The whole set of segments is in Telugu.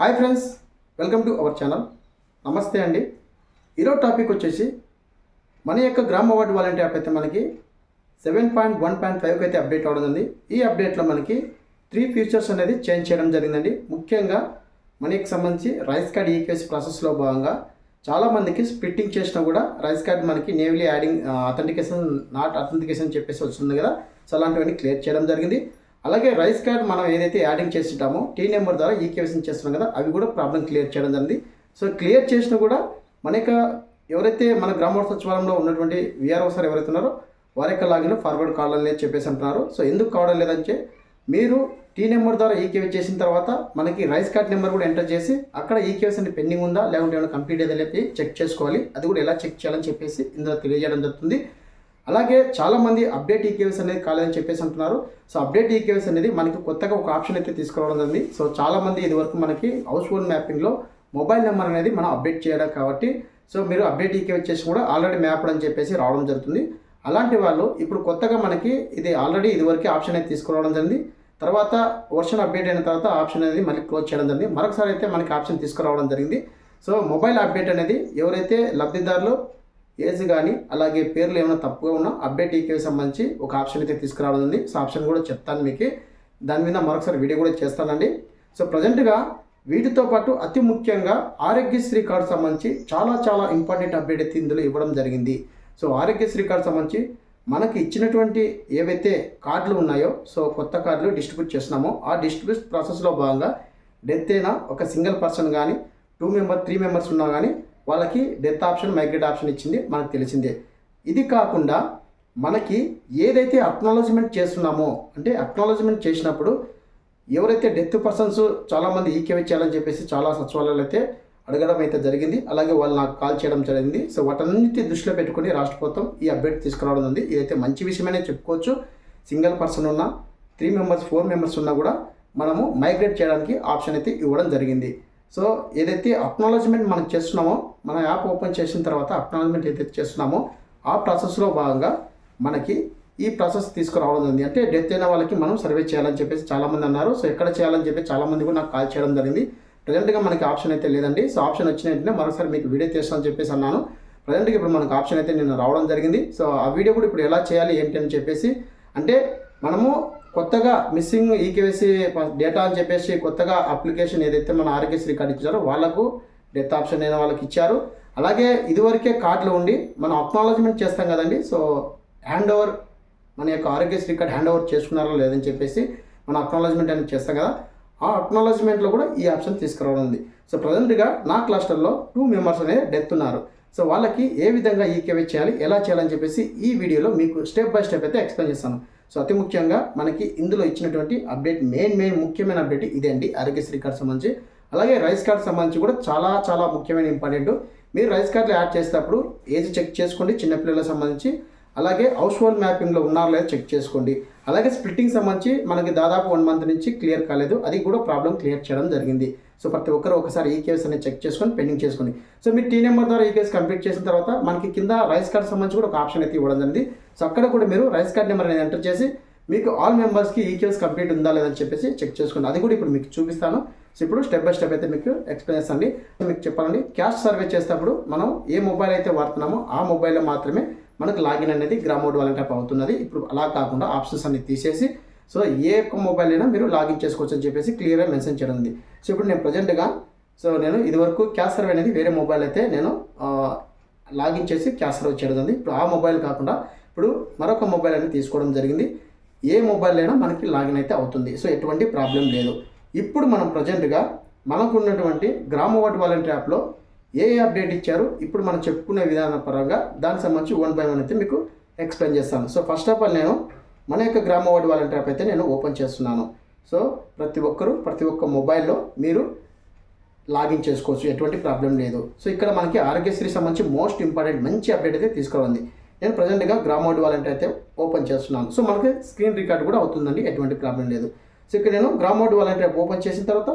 Hi friends welcome to our channel. నమస్తే అండి. ఈరోజు టాపిక్ వచ్చేసి మన యొక్క గ్రామ వార్డు వాలంటీర్ యాప్ అయితే మనకి సెవెన్ పాయింట్ వన్ పాయింట్ ఫైవ్కి అయితే అప్డేట్ అవడం ఉంది ఈ అప్డేట్లో మనకి త్రీ ఫీచర్స్ అనేది చేంజ్ చేయడం జరిగిందండి. ముఖ్యంగా మనకి సంబంధించి రైస్ కార్డ్ ఈకేఎస్ ప్రాసెస్లో భాగంగా చాలామందికి స్ప్లిట్టింగ్ చేసినా కూడా రైస్ కార్డ్ మనకి newly adding authentication not authentication చెప్పేసి వస్తుంది కదా. సో అలాంటివన్నీ క్లియర్ చేయడం జరిగింది. అలాగే రైస్ కార్డ్ మనం ఏదైతే యాడింగ్ చేస్తుంటామో టీ నెంబర్ ద్వారా ఈకేఎస్ని చేస్తున్నాం కదా అవి కూడా ప్రాబ్లం క్లియర్ చేయడం జరిగింది. సో క్లియర్ చేసినా కూడా మన యొక్క ఎవరైతే మన గ్రామ సచివాలయంలో ఉన్నటువంటి విఆర్ఓ సార్ ఎవరైతే ఉన్నారో వారి యొక్క లాగిన్ ఫార్వర్డ్ కావడం లేదు చెప్పేసి అంటున్నారు. సో ఎందుకు కావడం లేదంటే మీరు టీ నెంబర్ ద్వారా ఈకేవీ చేసిన తర్వాత మనకి రైస్ కార్డ్ నెంబర్ కూడా ఎంటర్ చేసి అక్కడ ఈకేవీస్ అంటే పెండింగ్ ఉందా లేకుంటే ఏమైనా కంప్లీట్ ఏదైనా చెక్ చేసుకోవాలి. అది కూడా ఎలా చెక్ చేయాలని చెప్పేసి ఇందులో తెలియజేయడం జరుగుతుంది. అలాగే చాలామంది అప్డేట్ ఈకేవీస్ అనేది కాలేదని చెప్పేసి అంటున్నారు. సో అప్డేట్ ఈకేవీస్ అనేది మనకి కొత్తగా ఒక ఆప్షన్ అయితే తీసుకురావడం జరిగింది. సో చాలామంది ఇదివరకు మనకి హౌస్ హోల్డ్ మ్యాపింగ్లో మొబైల్ నెంబర్ అనేది మనం అప్డేట్ చేయడం కాబట్టి సో మీరు అప్డేట్ ఈకేవీ చేసి కూడా ఆల్రెడీ మ్యాప్ అని చెప్పేసి రావడం జరుగుతుంది. అలాంటి వాళ్ళు ఇప్పుడు కొత్తగా మనకి ఇది ఆల్రెడీ ఇదివరకే ఆప్షన్ అయితే తీసుకురావడం జరిగింది. తర్వాత వర్షన్ అప్డేట్ అయిన తర్వాత ఆప్షన్ అనేది మళ్ళీ క్లోజ్ చేయడం జరిగింది. మరొకసారి అయితే మనకి ఆప్షన్ తీసుకురావడం జరిగింది. సో మొబైల్ అప్డేట్ అనేది ఎవరైతే లబ్ధిదారులు ఏజ్ కానీ అలాగే పేర్లు ఏమైనా తప్పుగా ఉన్నా అప్డేట్ ఈకేవి సంబంధించి ఒక ఆప్షన్ అయితే తీసుకురావడం ఉంది సో ఆప్షన్ కూడా చెప్తాను మీకు. దాని మీద మరొకసారి వీడియో కూడా చేస్తానండి. సో ప్రజెంట్గా వీటితో పాటు అతి ముఖ్యంగా ఆరోగ్యశ్రీ కార్డు సంబంధించి చాలా చాలా ఇంపార్టెంట్ అప్డేట్ అయితే ఇందులో ఇవ్వడం జరిగింది. సో ఆరోగ్యశ్రీ కార్డు సంబంధించి మనకి ఇచ్చినటువంటి ఏవైతే కార్డులు ఉన్నాయో సో కొత్త కార్డులు డిస్ట్రిబ్యూట్ చేస్తున్నామో ఆ డిస్ట్రిబ్యూట్ ప్రాసెస్లో భాగంగా డెత్ అయినా ఒక సింగిల్ పర్సన్ కానీ టూ మెంబర్ త్రీ మెంబర్స్ ఉన్నా కానీ వాళ్ళకి డెత్ ఆప్షన్ మైగ్రేట్ ఆప్షన్ ఇచ్చింది మనకు తెలిసిందే. ఇది కాకుండా మనకి ఏదైతే అక్నాలజ్మెంట్ చేస్తున్నామో అంటే అక్నాలజ్మెంట్ చేసినప్పుడు ఎవరైతే డెత్ పర్సన్స్ చాలామంది ఈకేవై చేయాలని చెప్పేసి చాలా సచివాలయాలు అయితే అడగడం అయితే జరిగింది. అలాగే వాళ్ళు నాకు కాల్ చేయడం జరిగింది. సో వాటన్నిటి దృష్టిలో పెట్టుకుని రాష్ట్ర ప్రభుత్వం ఈ అప్డేట్ తీసుకురావడం ఉంది. ఇదైతే మంచి విషయమనే చెప్పుకోవచ్చు సింగిల్ పర్సన్ ఉన్నా త్రీ మెంబర్స్ ఫోర్ మెంబర్స్ ఉన్నా కూడా మనము మైగ్రేట్ చేయడానికి ఆప్షన్ అయితే ఇవ్వడం జరిగింది. సో ఏదైతే అక్నాలజ్మెంట్ మనం చేస్తున్నామో మన యాప్ ఓపెన్ చేసిన తర్వాత అక్నాలజ్మెంట్ ఏదైతే చేస్తున్నామో ఆ ప్రాసెస్లో భాగంగా మనకి ఈ ప్రాసెస్ తీసుకురావడం ఉంది అంటే డెత్ అయిన వాళ్ళకి మనం సర్వే చేయాలని చెప్పేసి చాలామంది అన్నారు. సో ఎక్కడ చేయాలని చెప్పి చాలామంది కూడా నాకు కాల్ చేయడం జరిగింది. ప్రజెంట్గా మనకి ఆప్షన్ అయితే లేదండి. సో ఆప్షన్ వచ్చిన వెంటనే మరోసారి మీకు వీడియో చేస్తానని చెప్పేసి అన్నాను. ప్రజెంట్గా ఇప్పుడు మనకు ఆప్షన్ అయితే నేను రావడం జరిగింది. సో ఆ వీడియో కూడా ఇప్పుడు ఎలా చేయాలి ఏంటి అని చెప్పేసి అంటే మనము కొత్తగా మిస్సింగ్ ఈకేవైసీ డేటా అని చెప్పేసి కొత్తగా అప్లికేషన్ ఏదైతే మన ఆరోగ్యశ్రీ కార్డు ఇచ్చారో వాళ్ళకు డెత్ ఆప్షన్ అయిన వాళ్ళకి ఇచ్చారు. అలాగే ఇదివరకే కార్డులు ఉండి మనం అక్నాలజ్మెంట్ చేస్తాం కదండి. సో హ్యాండ్ ఓవర్ మన యొక్క ఆరోగ్యశ్రీ కార్డ్ హ్యాండ్ ఓవర్ చేసుకున్నారో లేదని చెప్పేసి మనం అక్నాలజ్మెంట్ అనేది చేస్తాం కదా. ఆ అక్నాలజ్మెంట్లో కూడా ఈ ఆప్షన్ తీసుకురావడం ఉంది. సో ప్రజెంట్గా నా క్లస్టర్లో టూ మెంబర్స్ అనేది డెత్ ఉన్నారు. సో వాళ్ళకి ఏ విధంగా ఈకేవై చేయాలి ఎలా చేయాలని చెప్పేసి ఈ వీడియోలో మీకు స్టెప్ బై స్టెప్ అయితే ఎక్స్ప్లెయిన్ చేస్తాను. సో అతి ముఖ్యంగా మనకి ఇందులో ఇచ్చినటువంటి అప్డేట్ మెయిన్ మెయిన్ ముఖ్యమైన అప్డేట్ ఇదే అండి ఆరోగ్యశ్రీ కార్డ్ సంబంధించి. అలాగే రైస్ కార్డ్ సంబంధించి కూడా చాలా చాలా ముఖ్యమైన ఇంపార్టెంట్. మీరు రైస్ కార్డులు యాడ్ చేసేటప్పుడు ఏజ్ చెక్ చేసుకోండి చిన్నపిల్లలకు సంబంధించి. అలాగే హౌస్ హోల్డ్ మ్యాపింగ్లో ఉన్నారో లేదో చెక్ చేసుకోండి. అలాగే స్ప్లిట్టింగ్ సంబంధించి మనకి దాదాపు వన్ మంత్ నుంచి క్లియర్ కాలేదు. అది కూడా ప్రాబ్లం క్లియర్ చేయడం జరిగింది. సో ప్రతి ఒక్కరు ఒకసారి ఈ కేసు అనేది చెక్ చేసుకొని పెండింగ్ చేసుకోండి సో మీరు టీ నెంబర్ ద్వారా ఈ కేసు కంప్లీట్ చేసిన తర్వాత మనకి కింద రైస్ కార్డ్ సంబంధించి కూడా ఒక ఆప్షన్ అయితే ఇవ్వడం జరిగింది. సో అక్కడ కూడా మీరు రైస్ కార్డ్ నెంబర్ అనేది ఎంటర్ చేసి మీకు ఆల్ మెంబర్స్కి ఈ కేసు కంప్లీట్ ఉందా లేదని చెప్పేసి చెక్ చేసుకోండి. అది కూడా ఇప్పుడు మీకు చూపిస్తాను. సో ఇప్పుడు స్టెప్ బై స్టెప్ అయితే మీకు ఎక్స్ప్లెయిన్ చేస్తాను. మీకు చెప్పాలండి క్యాష్ సర్వే చేసేటప్పుడు మనం ఏ మొబైల్ అయితే వాడుతున్నామో ఆ మొబైల్లో మాత్రమే మనకు లాగిన్ అనేది గ్రామోడ్ వాలెట్ యాప్ అవుతున్నది. ఇప్పుడు అలా కాకుండా ఆప్షన్స్ అన్ని తీసేసి సో ఏ ఒక్క మొబైల్ అయినా మీరు లాగిన్ చేసుకోవచ్చు అని చెప్పేసి క్లియర్గా మెన్షన్ చేయడం ఉంది. సో ఇప్పుడు నేను ప్రజెంట్గా సో నేను ఇదివరకు క్యాష్ సర్వే అనేది వేరే మొబైల్ అయితే నేను లాగిన్ చేసి క్యాష్ సర్వే చేయడం ఉంది ఇప్పుడు ఆ మొబైల్ కాకుండా ఇప్పుడు మరొక మొబైల్ అనేది తీసుకోవడం జరిగింది. ఏ మొబైల్ అయినా మనకి లాగిన్ అయితే అవుతుంది. సో ఎటువంటి ప్రాబ్లం లేదు. ఇప్పుడు మనం ప్రజెంట్గా మనకు ఉన్నటువంటి గ్రామ వార్డ్ వాలంటీర్ యాప్లో ఏ అప్డేట్ ఇచ్చారు? ఇప్పుడు మనం చెప్పుకునే విధానం పరంగా దానికి సంబంధించి వన్ బై వన్ అయితే మీకు ఎక్స్ప్లెయిన్ చేస్తాను. సో ఫస్ట్ ఆఫ్ ఆల్ నేను మన యొక్క గ్రామ వాడి వాలంటీర్ యాప్ అయితే నేను ఓపెన్ చేస్తున్నాను. సో ప్రతి ఒక్కరూ ప్రతి ఒక్క మొబైల్లో మీరు లాగిన్ చేసుకోవచ్చు ఎటువంటి ప్రాబ్లం లేదు. సో ఇక్కడ మనకి ఆరోగ్యశ్రీ సంబంధించి మోస్ట్ ఇంపార్టెంట్ మంచి అప్డేట్ అయితే తీసుకురావాలి. నేను ప్రజెంట్గా గ్రామ వాలంటీర్ అయితే ఓపెన్ చేస్తున్నాను. సో మనకి స్క్రీన్ రికార్డ్ కూడా అవుతుందండి ఎటువంటి ప్రాబ్లం లేదు. సో ఇక్కడ నేను గ్రామ వాలంటీర్ యాప్ ఓపెన్ చేసిన తర్వాత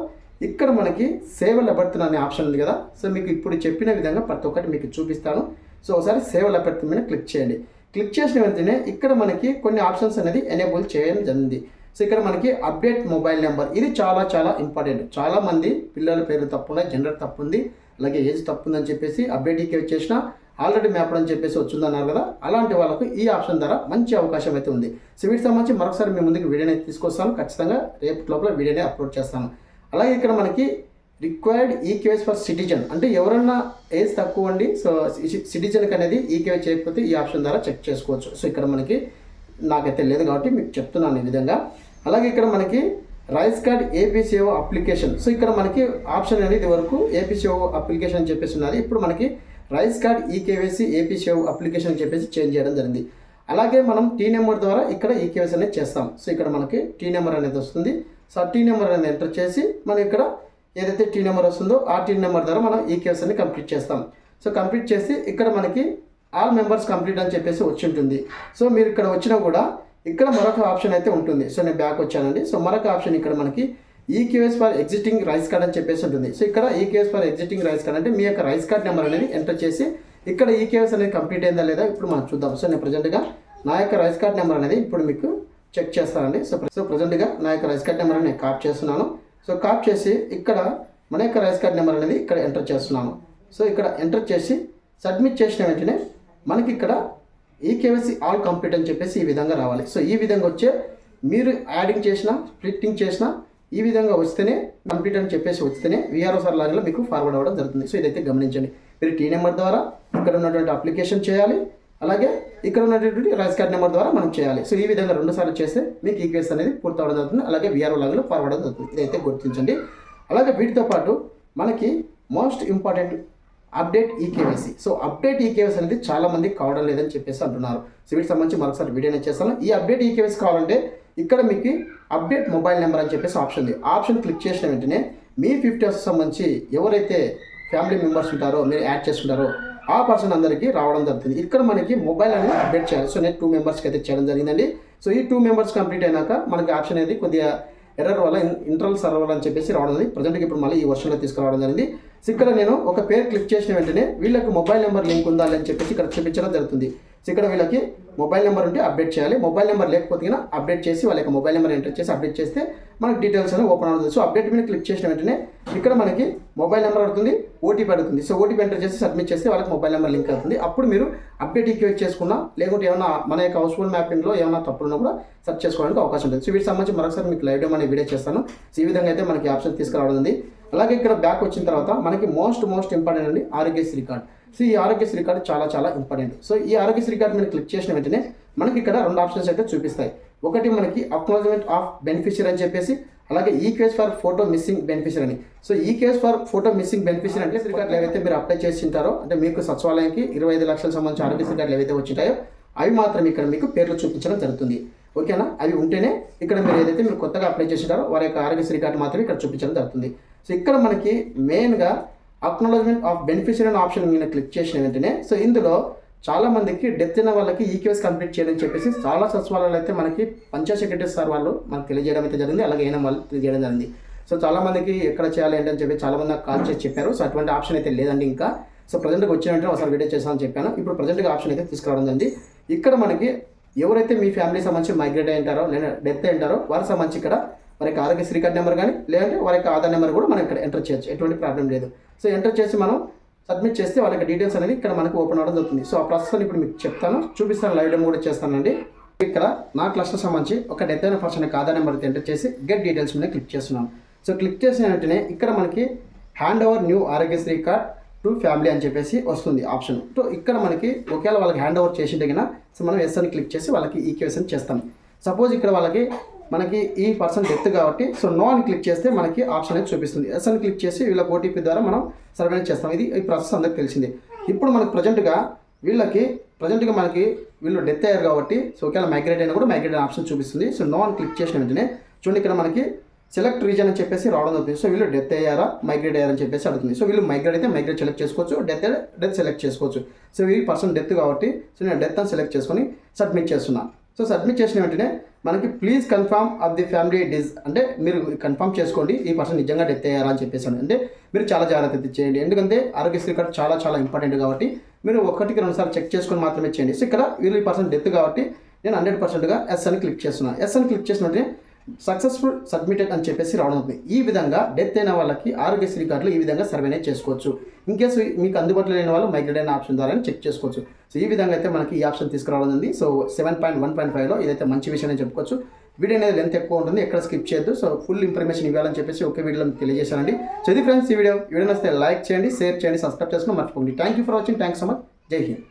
ఇక్కడ మనకి సేవల అభ్యర్థన అనే ఆప్షన్ ఉంది కదా. సో మీకు ఇప్పుడు చెప్పిన విధంగా ప్రతి ఒక్కటి మీకు చూపిస్తాను. సో ఒకసారి సేవల అభ్యర్థన మీద క్లిక్ చేయండి. క్లిక్ చేసిన వెంటనే ఇక్కడ మనకి కొన్ని ఆప్షన్స్ అనేది ఎనేబుల్ చేయడం జరిగింది. సో ఇక్కడ మనకి అప్డేట్ మొబైల్ నెంబర్. ఇది చాలా చాలా ఇంపార్టెంట్. చాలా మంది పిల్లల పేర్లు తప్పున్నాయి జెండర్ తప్పు ఉంది అలాగే ఏజ్ తప్పు ఉందని చెప్పేసి అప్డేట్కి వచ్చేసిన ఆల్రెడీ మ్యాప్ అని చెప్పేసి వచ్చిందన్నారు కదా అలాంటి వాళ్ళకు ఈ ఆప్షన్ ద్వారా మంచి అవకాశం అయితే ఉంది. సో వీటికి సంబంధించి మరొకసారి మీ ముందుకు వీడియోని తీసుకొస్తాను. ఖచ్చితంగా రేపు లోపల వీడియోని అప్లోడ్ చేస్తాను. అలాగే ఇక్కడ మనకి రిక్వైర్డ్ ఈక్యూఎస్ ఫర్ సిటిజన్ అంటే ఎవరన్నా ఏజ్ తక్కువ అండి సో సిటిజన్కి అనేది ఈక్యూఎస్ చేయకపోతే ఈ ఆప్షన్ ద్వారా చెక్ చేసుకోవచ్చు. సో ఇక్కడ మనకి నాకైతే లేదు కాబట్టి మీకు చెప్తున్నాను ఈ విధంగా. అలాగే ఇక్కడ మనకి rice card APCO application so ఇక్కడ మనకి ఆప్షన్ అనేది వరకు ఏపీసీఓ అప్లికేషన్ అని చెప్పేసి ఉన్నది. ఇప్పుడు మనకి rice card eKYC APCO application అని చెప్పేసి చేంజ్ చేయడం జరిగింది. అలాగే మనం టీ నెంబర్ ద్వారా ఇక్కడ ఈకేవైసీ అనేది చేస్తాం. సో ఇక్కడ మనకి టీ నెంబర్ అనేది వస్తుంది. సో ఆ టీ నెంబర్ అనేది ఎంటర్ చేసి మనం ఇక్కడ ఏదైతే టీ నెంబర్ వస్తుందో ఆ టీ నెంబర్ ద్వారా మనం ఈ కేసుని కంప్లీట్ చేస్తాం. సో కంప్లీట్ చేసి ఇక్కడ మనకి ఆల్ మెంబర్స్ కంప్లీట్ అని చెప్పేసి వచ్చి ఉంటుంది. సో మీరు ఇక్కడ వచ్చినా కూడా ఇక్కడ మరొక ఆప్షన్ అయితే ఉంటుంది. సో నేను బ్యాక్ వచ్చానండి. సో మరొక ఆప్షన్ ఇక్కడ మనకి EQS for existing rice card అని చెప్పేసి ఉంటుంది. సో ఇక్కడ EQS for existing rice card అంటే మీ యొక్క రైస్ కార్డ్ నెంబర్ అనేది ఎంటర్ చేసి ఇక్కడ ఈకేఎస్ అనేది కంప్లీట్ అయిందా లేదా ఇప్పుడు మనం చూద్దాం. సో నేను ప్రజెంట్గా నా యొక్క రైస్ కార్డ్ నెంబర్ అనేది ఇప్పుడు మీకు చెక్ చేస్తానండి. సో సో ప్రజెంట్గా నా యొక్క రైస్ కార్డ్ నెంబర్ నేను కాప్ చేస్తున్నాను. సో కాప్ చేసి ఇక్కడ మన యొక్క రైస్ కార్డ్ నెంబర్ అనేది ఇక్కడ ఎంటర్ చేస్తున్నాము సో ఇక్కడ ఎంటర్ చేసి సబ్మిట్ చేసిన వెంటనే మనకి ఇక్కడ ఈ కేవైసీ ఆల్ కంప్లీట్ అని చెప్పేసి ఈ విధంగా రావాలి. సో ఈ విధంగా వచ్చే మీరు యాడింగ్ చేసిన స్ప్లిట్టింగ్ చేసిన ఈ విధంగా వస్తేనే కంప్లీట్ అని చెప్పేసి వస్తేనే విఆర్ఓ సార్ లాగిలో మీకు ఫార్వర్డ్ అవ్వడం జరుగుతుంది. సో ఇదైతే గమనించండి. మీరు టీ నెంబర్ ద్వారా ఇక్కడ ఉన్నటువంటి అప్లికేషన్ చేయాలి. అలాగే ఇక్కడ ఉన్నటువంటి రైస్ కార్డ్ నెంబర్ ద్వారా మనం చేయాలి. సో ఈ విధంగా రెండు సార్లు చేస్తే మీకు ఈ అనేది పూర్తి జరుగుతుంది. అలాగే విఆర్ఓ లాగిలో ఫార్వర్డ్ జరుగుతుంది ఇదైతే గుర్తించండి. అలాగే వీటితో పాటు మనకి most important update eKYC so update eKYC అనేది చాలా మంది కావడం లేదని చెప్పేసి అంటున్నారు. సో వీటికి సంబంధించి మరొకసారి వీడియో చేస్తాను. ఈ అప్డేట్ ఈకేవైసీ కావాలంటే ఇక్కడ మీకు అప్డేట్ మొబైల్ నెంబర్ అని చెప్పేసి ఆప్షన్ ఉంది. ఆప్షన్ క్లిక్ చేసిన వెంటనే మీ ఫిఫ్టీ ఇయర్స్ సంబంధించి ఎవరైతే ఫ్యామిలీ మెంబర్స్ ఉంటారో మీరు యాడ్ చేసుకుంటారో ఆ పర్సన్ అందరికీ రావడం జరుగుతుంది. ఇక్కడ మనకి మొబైల్ అనేది అప్డేట్ చేయాలి. సో నేను టూ మెంబర్స్కి అయితే చేయడం జరిగిందండి. సో ఈ టూ మెంబర్స్ కంప్లీట్ అయినాక మనకి ఆప్షన్ అనేది కొద్దిగా ఎర్రర్ వల్ల ఇంటర్నల్ సర్వర్ అని చెప్పేసి రావడం జరిగింది. ప్రజెంట్కి ఇప్పుడు మళ్ళీ ఈ వర్షన్లో తీసుకురావడం జరిగింది. సో ఇక్కడ నేను ఒక పేరు క్లిక్ చేసిన వెంటనే వీళ్ళకి మొబైల్ నెంబర్ లింక్ ఉందా అని చెప్పేసి ఇక్కడ చూపించడం జరుగుతుంది. సో ఇక్కడ వీళ్ళకి మొబైల్ నెంబర్ ఉంటే అప్డేట్ చేయాలి. మొబైల్ నెంబర్ లేకపోతే కనుక అప్డేట్ చేసి వాళ్ళ యొక్క మొబైల్ నెంబర్ ఎంటర్ చేసి అప్డేట్ చేస్తే మనకి డీటెయిల్స్ అనేది ఓపెన్ అవుతుంది. సో అప్డేట్ మీద క్లిక్ చేసిన వెంటనే ఇక్కడ మనకి మొబైల్ నెంబర్ అడుగుతుంది ఓటీపీ అడుగుతుంది. సో ఓటీపీ ఎంటర్ చేసి సబ్మిట్ చేస్తే వాళ్ళకి మొబైల్ నెంబర్ లింక్ అవుతుంది. అప్పుడు మీరు అప్డేట్ ఈక్వేట్ చేసుకున్నా లేకుంటే ఏమైనా మన యొక్క హౌస్ హోల్డ్ మ్యాపింగ్లో ఏమైనా తప్పులున్నా కూడా సెర్చ్ చేసుకోవడానికి అవకాశం ఉంటుంది. సో వీటి సంబంధించి మరొకసారి మీకు లైవ్ డెమో అనే వీడియో చేస్తాను. సో ఈ విధంగా అయితే మనకి ఆప్షన్ తీసుకురావడం అలాగే ఇక్కడ బ్యాక్ వచ్చిన తర్వాత మనకి మోస్ట్ మోస్ట్ ఇంపార్టెంట్ అండి ఆరోగ్యశ్రీ కార్డ్. సో ఈ ఆరోగ్యశ్రీ కార్డు చాలా చాలా ఇంపార్టెంట్ సో ఈ ఆరోగ్యశ్రీ కార్డు మీరు క్లిక్ చేసిన వెంటనే మనకి ఇక్కడ రెండు ఆప్షన్స్ అయితే చూపిస్తాయి. ఒకటి మనకి అక్నాలజ్మెంట్ ఆఫ్ బెనిఫిషియర్ అని చెప్పేసి అలాగే ఈ case for photo missing beneficiary అని. సో ఈ case for photo missing beneficiary అంటే కార్డులు ఏవైతే మీరు అప్లై చేసి ఉంటారో అంటే మీకు సచివాలయానికి ఇరవై ఐదు లక్షల సంబంధించిన ఆరోగ్యశ్రీ కార్డులు ఏవైతే వచ్చింటాయో అవి మాత్రం ఇక్కడ మీకు పేర్లు చూపించడం జరుగుతుంది. ఓకేనా? అవి ఉంటేనే ఇక్కడ మీరు ఏదైతే మీరు కొత్తగా అప్లై చేసింటారో వారి యొక్క ఆరోగ్యశ్రీ కార్డు మాత్రమే ఇక్కడ చూపించడం జరుగుతుంది. సో ఇక్కడ మనకి మెయిన్గా అక్నాలజ్మెంట్ ఆఫ్ బెనిఫిషియరీ అనే ఆప్షన్ నేను క్లిక్ చేసిన వెంటనే సో ఇందులో చాలా మందికి డెత్ అయిన వాళ్ళకి ఈ కంప్లీట్ చేయాలని చెప్పేసి చాలా సచివాలయాలు అయితే మనకి పంచాయత్ సెక్రటరీ సార్ వాళ్ళు మనకు తెలియజేయడం అయితే జరిగింది అలాగే అయిన వాళ్ళు తెలియజేయడం జరిగింది. సో చాలా మందికి ఎక్కడ చేయాలి ఏంటని చెప్పి చాలా మంది నాకు కాల్ చేసి చెప్పారు సో అటువంటి ఆప్షన్ అయితే లేదండి ఇంకా. సో ప్రజెంట్గా వచ్చిన వెంటనే ఒకసారి వీడియో చేస్తామని చెప్పాను. ఇప్పుడు ప్రజెంట్గా ఆప్షన్ అయితే తీసుకురావడం జరిగింది. ఇక్కడ మనకి ఎవరైతే మీ ఫ్యామిలీ సంబంధించి మైగ్రేట్ అయి ఉంటారో లేదా డెత్ అయి ఉంటారో వారికి సంబంధించి ఇక్కడ వారి యొక్క ఆరోగ్యశ్రీ కార్డ్ నెంబర్ కానీ లేదంటే వారి యొక్క ఆధార్ నెంబర్ కూడా మనం ఇక్కడ ఎంటర్ చేయొచ్చు. ఎటువంటి ప్రాబ్లం లేదు. సో ఎంటర్ చేసి మనం సబ్మిట్ చేస్తే వాళ్ళ యొక్క డీటెయిల్స్ అనేది ఇక్కడ మనకు ఓపెన్ అవ్వడం జరుగుతుంది. సో ఆ ప్రాసెస్ ఇప్పుడు మీకు చెప్తాను. చూపిస్తాను లైవ్ డెమో కూడా చేస్తానండి. ఇక్కడ నా క్లస్టర్ సంబంధించి ఒక డెత్ అయిన పర్సన్ యొక్క ఆధార్ నెంబర్ ఎంటర్ చేసి గెట్ డీటెయిల్స్ మీద క్లిక్ చేస్తున్నాను. సో క్లిక్ చేసిన వెంటనే ఇక్కడ మనకి hand over new Aarogyasri card to family అని చెప్పేసి వస్తుంది ఆప్షన్ సో ఇక్కడ మనకి ఒకవేళ వాళ్ళకి హ్యాండ్ ఓవర్ చేసి తగిన సో మనం ఎస్ అని క్లిక్ చేసి వాళ్ళకి ఈ కేసు చేస్తాం. సపోజ్ ఇక్కడ వాళ్ళకి మనకి ఈ పర్సన్ డెత్ కాబట్టి సో నో అని క్లిక్ చేస్తే మనకి ఆప్షన్ అనేది చూపిస్తుంది. ఎస్ అని క్లిక్ చేసి వీళ్ళ ఓటీపీ ద్వారా మనం సర్వే చేస్తాం. ఇది ఈ ప్రాసెస్ అందరికి తెలిసింది. ఇప్పుడు మనకి ప్రజెంట్గా వీళ్ళకి ప్రజెంట్గా మనకి వీళ్ళు డెత్ అయ్యారు కాబట్టి సో ఒకవేళ మైగ్రేట్ అయినా కూడా మైగ్రేట్ ఆప్షన్ చూపిస్తుంది. సో నో అని క్లిక్ చేసిన వెంటనే చూడండి ఇక్కడ మనకి సెలెక్ట్ రీజన్ అని చెప్పేసి రావడం జరుగుతుంది. సో వీళ్ళు డెత్ అయ్యారా మైగ్రేట్ అయ్యారని చెప్పేసి అడుగుతుంది. సో వీళ్ళు మైగ్రేట్ అయితే మైగ్రేట్ సెలెక్ట్ చేసుకోవచ్చు డెత్ డెత్ సెలెక్ట్ చేసుకోవచ్చు. సో ఈ పర్సన్ డెత్ కాబట్టి సో నేను డెత్ అని సెలెక్ట్ చేసుకొని సబ్మిట్ చేస్తున్నా. సో సబ్మిట్ చేసిన వెంటనే మనకి please confirm of the family dies అంటే మీరు కన్ఫర్మ్ చేసుకోండి ఈ పర్సన్ నిజంగా డెత్ అయ్యారా అని చెప్పేసి. అంటే మీరు చాలా జాగ్రత్త చేయండి. ఎందుకంటే ఆరోగ్యశ్రీ కార్డు చాలా చాలా ఇంపార్టెంట్ కాబట్టి మీరు ఒకటికి రెండుసార్లు చెక్ చేసుకొని మాత్రమే చేయండి. సో ఇక్కడ వీళ్ళు ఈ పర్సన్ డెత్ కాబట్టి నేను హండ్రెడ్ పర్సెంట్గా ఎస్ అని క్లిక్ చేస్తున్నాను ఎస్ అని క్లిక్ చేసినట్టే సక్సెస్ఫుల్ సబ్మిటెడ్ అని చెప్పేసి రావడం ఈ విధంగా డెత్ అయిన వాళ్ళకి ఆరోగ్యశ్రీ కార్డులు ఈ విధంగా సర్వేనే చేసుకోవచ్చు. ఇన్ కేసు మీకు అందుబాటులో లేని వాళ్ళు మైగ్రేట్ అయిన ఆప్షన్ ద్వారా చెక్ చేసుకోవచ్చు. సో ఈ విధంగా అయితే మనకి ఈ ఆప్షన్ తీసుకురావడం ఉంది so seven point one point ఫైవ్లో ఇదైతే మంచి విషయం అని చెప్పుకోవచ్చు. వీడియో అనేది లెంత్ ఎక్కువ ఉంటుంది. ఎక్కడ స్కిప్ చేయొద్దు. సో ఫుల్ ఇన్ఫర్మేషన్ ఇవ్వాలని చెప్పేసి ఒకే వీడియోలో మీకు తెలియజేశానండి. సో ఇది ఫ్రెండ్స్ ఈ వీడియో. వీడియో నచ్చితే లైక్ చేయండి షేర్ చేయండి సబ్స్క్రైబ్ చేసుకుని మర్చిపోండి thank you for watching thanks so much జై హింద్